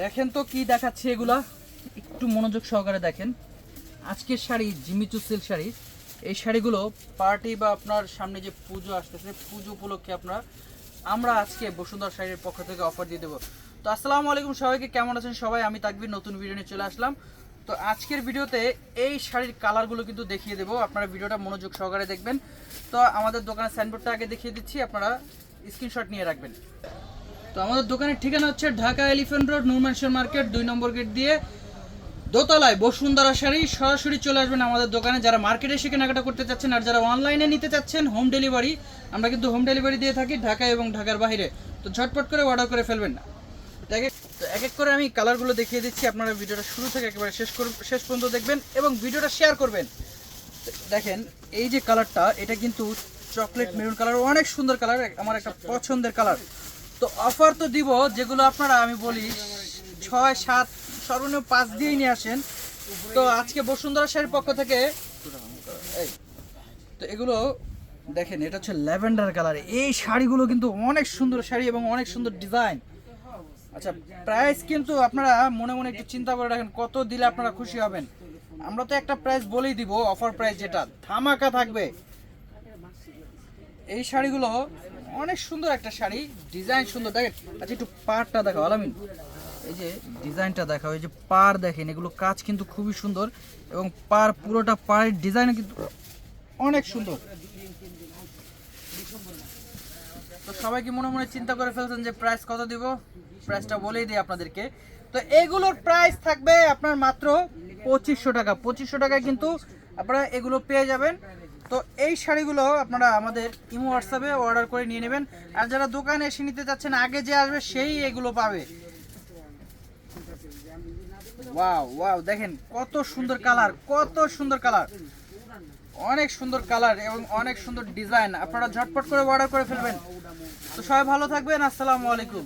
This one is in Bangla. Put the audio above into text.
দেখেন তো কি দেখাচ্ছে এগুলা। একটু মনোযোগ সহকারে দেখেন। আজকের শাড়ি জিমিচু সিল্ক শাড়ি। এই শাড়িগুলো পার্টি বা আপনার সামনে যে পুজো আসতেছে, পুজো উপলক্ষে আপনারা, আমরা আজকে বসুন্ধরা শাড়ির পক্ষ থেকে অফার দিয়ে দেবো। তো আসসালামু আলাইকুম সবাইকে, কেমন আছেন সবাই? আমি তাকবির, নতুন ভিডিও নিয়ে চলে আসলাম। তো আজকের ভিডিওতে এই শাড়ির কালারগুলো কিন্তু দেখিয়ে দেবো। আপনারা ভিডিওটা মনোযোগ সহকারে দেখবেন। তো আমাদের দোকানের সাইনবোর্ডটা আগে দেখিয়ে দিচ্ছি, আপনারা স্ক্রিনশট নিয়ে রাখবেন। তো আমাদের দোকানের ঠিকানা হচ্ছে Dhaka elephant road Noor Mansion market, দুই নম্বর গেট দিয়ে দোতলায় বসুন্ধরা শাড়ি। সরাসরি চলে আসবেন আমাদের দোকানে। যারা মার্কেটে এসে কেনাকাটা করতে চাচ্ছেন আর যারা অনলাইনে নিতে চাচ্ছেন হোম ডেলিভারি আমরা কিন্তু হোম ডেলিভারি দিয়ে থাকি ঢাকা এবং ঢাকার বাইরে। তো ঝটপট করে অর্ডার করে ফেলবেন না। তো এক এক- করে আমি কালারগুলো দেখিয়ে দিচ্ছি। আপনারা ভিডিওটা শুরু থেকে একেবারে শেষ শেষ পর্যন্ত দেখবেন এবং ভিডিওটা শেয়ার করবেন। দেখেন, এই যে কালারটা এটা কিন্তু চকলেট মেরুন কালার অনেক সুন্দর কালার আমার একটা পছন্দের কালার তো অফার তো দিব, যেগুলো আপনারা, আমি বলি, ছয়, সাত, সর্বনিম্ন পাঁচ দিয়েই নিয়ে আসেন। তো আজকে বসুন্ধরা শাড়ির পক্ষ থেকে তো এগুলো দেখেন, এটা হচ্ছে ল্যাভেন্ডার কালার। এই শাড়িগুলো কিন্তু অনেক সুন্দর শাড়ি এবং অনেক সুন্দর ডিজাইন। আচ্ছা প্রাইস কিন্তু আপনারা মনে মনে একটু চিন্তা করে রাখেন, কত দিলে আপনারা খুশি হবেন। আমরা তো একটা প্রাইস বলেই দিব অফার প্রাইস যেটা। ধামাকা থাকবে। এই শাড়িগুলো অনেক সুন্দর একটা শাড়ি, ডিজাইন সুন্দর। দেখেন আচ্ছা একটু পাড়টা দেখাও, আলামিন। এই যে ডিজাইনটা দেখাও, এই যে পার দেখেন, এগুলো কাজ কিন্তু খুবই সুন্দর এবং পার পুরোটা পাড়ের ডিজাইন কিন্তু অনেক সুন্দর। তো সবাই কি মনে মনে চিন্তা করে ফেলছেন যে প্রাইস কত দিব? প্রাইসটা বলেই দিই আপনাদেরকে। তো এগুলোর প্রাইস থাকবে আপনার মাত্র পঁচিশশো টাকা। পঁচিশশো টাকায় কিন্তু আপনারা এগুলো পেয়ে যাবেন। তো এই শাড়িগুলো আপনারা আমাদের ইমো হোয়াটসঅ্যাপে অর্ডার করে নিয়ে নেবেন। আর যারা দোকানে এসে নিতে চাচ্ছেন, আগে যে আসবে সেই এগুলো পাবে। ওয়াও ওয়াও, দেখেন কত সুন্দর কালার, কত সুন্দর কালার। অনেক সুন্দর কালার এবং অনেক সুন্দর ডিজাইন। আপনারা ঝটপট করে অর্ডার করে ফেলবেন। তো সবাই ভালো থাকবেন, আসসালামু আলাইকুম।